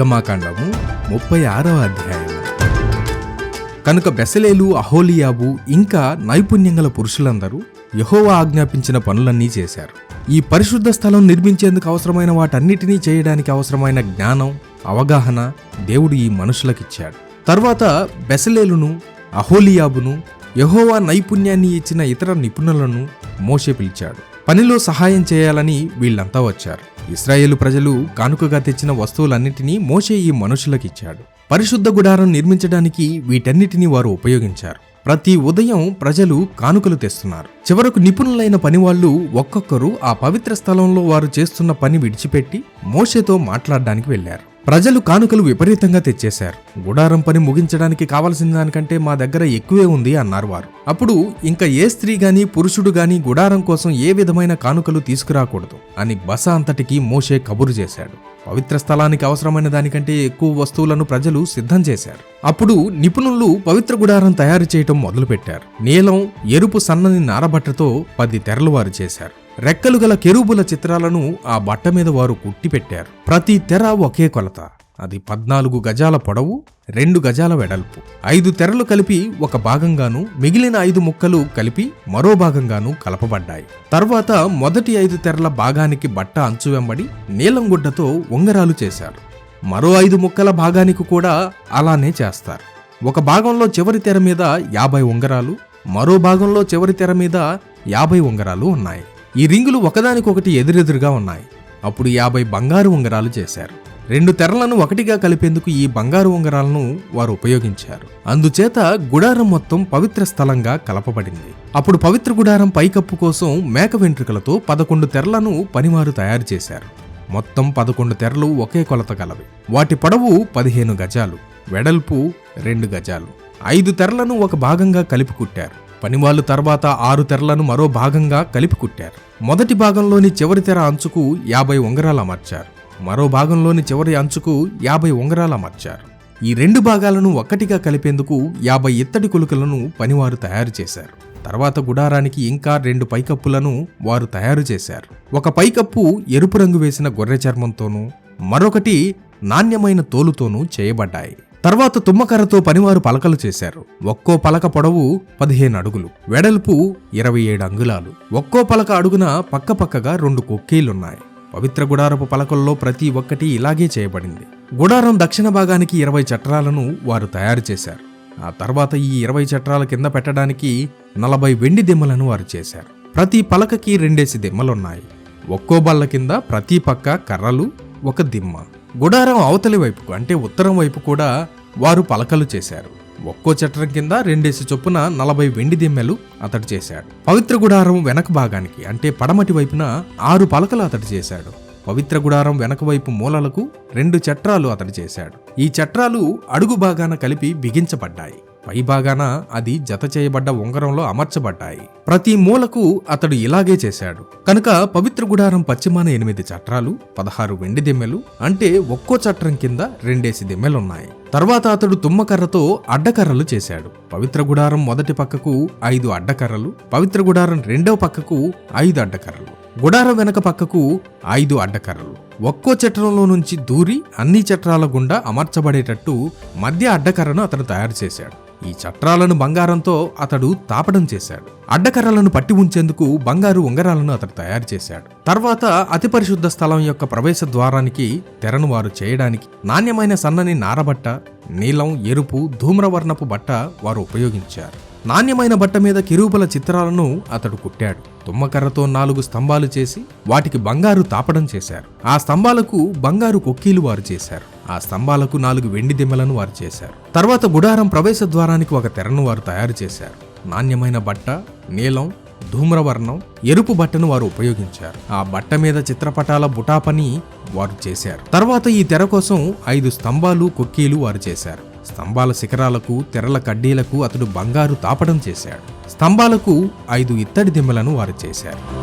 నిర్గమాకాండము ముప్పై ఆరవ అధ్యాయం. కనుక బెసలేలు అహోలియాబు ఇంకా నైపుణ్యం గల పురుషులందరూ యహోవా ఆజ్ఞాపించిన పనులన్నీ చేశారు. ఈ పరిశుద్ధ స్థలం నిర్మించేందుకు అవసరమైన వాటన్నిటినీ చేయడానికి అవసరమైన జ్ఞానం అవగాహన దేవుడు ఈ మనుషులకిచ్చాడు. తర్వాత బెసలేలును అహోలియాబును యహోవా నైపుణ్యాన్ని ఇచ్చిన ఇతర నిపుణులను మోసే పిలిచాడు. పనిలో సహాయం చేయాలని వీళ్ళంతా వచ్చారు. ఇస్రాయేలు ప్రజలు కానుకగా తెచ్చిన వస్తువులన్నిటినీ మోషే ఈ మనుషులకిచ్చాడు. పరిశుద్ధ గుడారం నిర్మించడానికి వీటన్నిటినీ వారు ఉపయోగించారు. ప్రతి ఉదయం ప్రజలు కానుకలు తెస్తున్నారు. చివరకు నిపుణులైన పనివాళ్ళు ఒక్కొక్కరు ఆ పవిత్ర స్థలంలో వారు చేస్తున్న పని విడిచిపెట్టి మోషేతో మాట్లాడడానికి వెళ్ళారు ప్రజలు కానుకలు విపరీతంగా తెచ్చేశారు. గుడారం పని ముగించడానికి కావలసిన దానికంటే మా దగ్గర ఎక్కువే ఉంది అన్నారు వారు. అప్పుడు ఇంకా ఏ స్త్రీ గాని పురుషుడు గాని గుడారం కోసం ఏ విధమైన కానుకలు తీసుకురాకూడదు అని బస అంతటికి మోషే కబురు చేశాడు. పవిత్ర స్థలానికి అవసరమైన దానికంటే ఎక్కువ వస్తువులను ప్రజలు సిద్ధం చేశారు. అప్పుడు నిపుణులు పవిత్ర గుడారం తయారు చేయటం మొదలుపెట్టారు. నీలం ఎరుపు సన్నని నారబట్టతో పది తెరలు వారు చేశారు. రెక్కలు గల కెరూబుల చిత్రాలను ఆ బట్ట మీద వారు కుట్టి పెట్టారు ప్రతి తెర ఒకే కొలత. అది పద్నాలుగు గజాల పొడవు రెండు గజాల వెడల్పు. ఐదు తెరలు కలిపి ఒక భాగంగాను మిగిలిన ఐదు ముక్కలు కలిపి మరో భాగంగాను కలపబడ్డాయి. తర్వాత మొదటి ఐదు తెరల భాగానికి బట్ట అంచు వెంబడి నీలం గుడ్డతో ఉంగరాలు చేశారు. మరో ఐదు ముక్కల భాగానికి కూడా అలానే చేస్తారు. ఒక భాగంలో చివరి తెర మీద యాభై ఉంగరాలు మరో భాగంలో చివరి తెర మీద యాభై ఉంగరాలు ఉన్నాయి. ఈ రింగులు ఒకదానికొకటి ఎదురెదురుగా ఉన్నాయి. అప్పుడు యాభై బంగారు ఉంగరాలు చేశారు. రెండు తెరలను ఒకటిగా కలిపేందుకు ఈ బంగారు ఉంగరాలను వారు ఉపయోగించారు. అందుచేత గుడారం మొత్తం పవిత్ర స్థలంగా కలపబడింది. అప్పుడు పవిత్ర గుడారం పైకప్పు కోసం మేక వెంట్రుకలతో పదకొండు తెరలను పనివారు తయారు చేశారు. మొత్తం పదకొండు తెరలు ఒకే కొలత గలవి. వాటి పొడవు పదిహేను గజాలు. వెడల్పు రెండు గజాలు. ఐదు తెరలను ఒక భాగంగా కలిపి కుట్టారు. పనివాళ్ళు తర్వాత ఆరు తెరలను మరో భాగంగా కలిపి కుట్టారు. మొదటి భాగంలోని చివరి తెర అంచుకు యాభై ఉంగరాల మార్చారు మరో భాగంలోని చివరి అంచుకు యాభై ఉంగరాల మార్చారు ఈ రెండు భాగాలను ఒక్కటిగా కలిపేందుకు యాభై ఇత్తడి కొలుకలను పనివారు తయారు చేశారు. తర్వాత గుడారానికి ఇంకా రెండు పైకప్పులను వారు తయారు చేశారు. ఒక పైకప్పు ఎరుపు రంగు వేసిన గొర్రె చర్మంతోనూ మరొకటి నాణ్యమైన తోలుతోనూ చేయబడ్డాయి. తర్వాత తుమ్మకర్రతో పనివారు పలకలు చేశారు. ఒక్కో పలక పొడవు పదిహేను అడుగులు. వెడల్పు ఇరవై ఏడు అంగుళాలు. ఒక్కో పలక అడుగున పక్కపక్కగా రెండు కొక్కీలున్నాయి. పవిత్ర గుడారపు పలకల్లో ప్రతి ఒక్కటి ఇలాగే చేయబడింది. గుడారం దక్షిణ భాగానికి ఇరవై చట్రాలను వారు తయారు చేశారు. ఆ తర్వాత ఈ ఇరవై చట్రాల కింద పెట్టడానికి నలభై వెండి దిమ్మలను వారు చేశారు. ప్రతి పలకకి రెండేసి దిమ్మలున్నాయి. ఒక్కో బల్ల కింద ప్రతి పక్క కర్రలు ఒక దిమ్మ. గుడారం అవతలి వైపుకు అంటే ఉత్తరం వైపు కూడా వారు పలకలు చేశారు. ఒక్కో చట్రం కింద రెండేసి చొప్పున నలభై వెండి దిమ్మెలు అతడు చేశాడు. పవిత్ర గుడారం వెనక భాగానికి అంటే పడమటి వైపున ఆరు పలకలు అతడు చేశాడు. పవిత్ర గుడారం వెనక వైపు మూలలకు రెండు చట్రాలు అతడు చేశాడు. ఈ చట్రాలు అడుగు భాగాన కలిపి బిగించబడ్డాయి. పై భాగాన అది జత చేయబడ్డ ఉంగరంలో అమర్చబడ్డాయి. ప్రతి మూలకు అతడు ఇలాగే చేశాడు. కనుక పవిత్ర గుడారం పశ్చిమాన ఎనిమిది చట్రాలు పదహారు వెండి దిమ్మెలు అంటే ఒక్కో చట్రం కింద రెండేసి దిమ్మెలున్నాయి. తర్వాత అతడు తుమ్మకర్రతో అడ్డకర్రలు చేశాడు. పవిత్ర గుడారం మొదటి పక్కకు ఐదు అడ్డకర్రలు పవిత్ర గుడారం రెండవ పక్కకు ఐదు అడ్డకర్రలు గుడారం వెనక పక్కకు ఐదు అడ్డకర్రలు. ఒక్కో చట్రంలో నుంచి దూరి అన్ని చట్రాల గుండా అమర్చబడేటట్టు మధ్య అడ్డకర్రను అతను తయారు చేశాడు. ఈ చట్రాలను బంగారంతో అతడు తాపడం చేశాడు. అడ్డకర్రలను పట్టి ఉంచేందుకు బంగారు ఉంగరాలను అతడు తయారు చేశాడు. తర్వాత అతి పరిశుద్ధ స్థలం యొక్క ప్రవేశ ద్వారానికి తెరను వారు చేయడానికి నాణ్యమైన సన్నని నారబట్ట నీలం ఎరుపు ధూమ్రవర్ణపు బట్ట వారు ఉపయోగించారు. నాణ్యమైన బట్ట మీద కిరూపల చిత్రాలను అతడు కుట్టాడు. తుమ్మకర్రతో నాలుగు స్తంభాలు చేసి వాటికి బంగారు తాపడం చేశారు. ఆ స్తంభాలకు బంగారు కొక్కీలు వారు చేశారు. ఆ స్తంభాలకు నాలుగు వెండి దిమ్మలను వారు చేశారు. తర్వాత గుడారం ప్రవేశ ద్వారానికి ఒక తెరను వారు తయారు చేశారు. నాణ్యమైన బట్ట నీలం ధూమ్రవర్ణం ఎరుపు బట్టను వారు ఉపయోగించారు. ఆ బట్ట మీద చిత్రపటాల బుటాపని వారు చేశారు. తర్వాత ఈ తెర కోసం ఐదు స్తంభాలు కొక్కీలు వారు చేశారు. స్తంభాల శిఖరాలకు తెరల కడ్డీలకు అతడు బంగారు తాపడం చేశాడు. స్తంభాలకు ఐదు ఇత్తడి దిమ్మలను వారు చేశారు.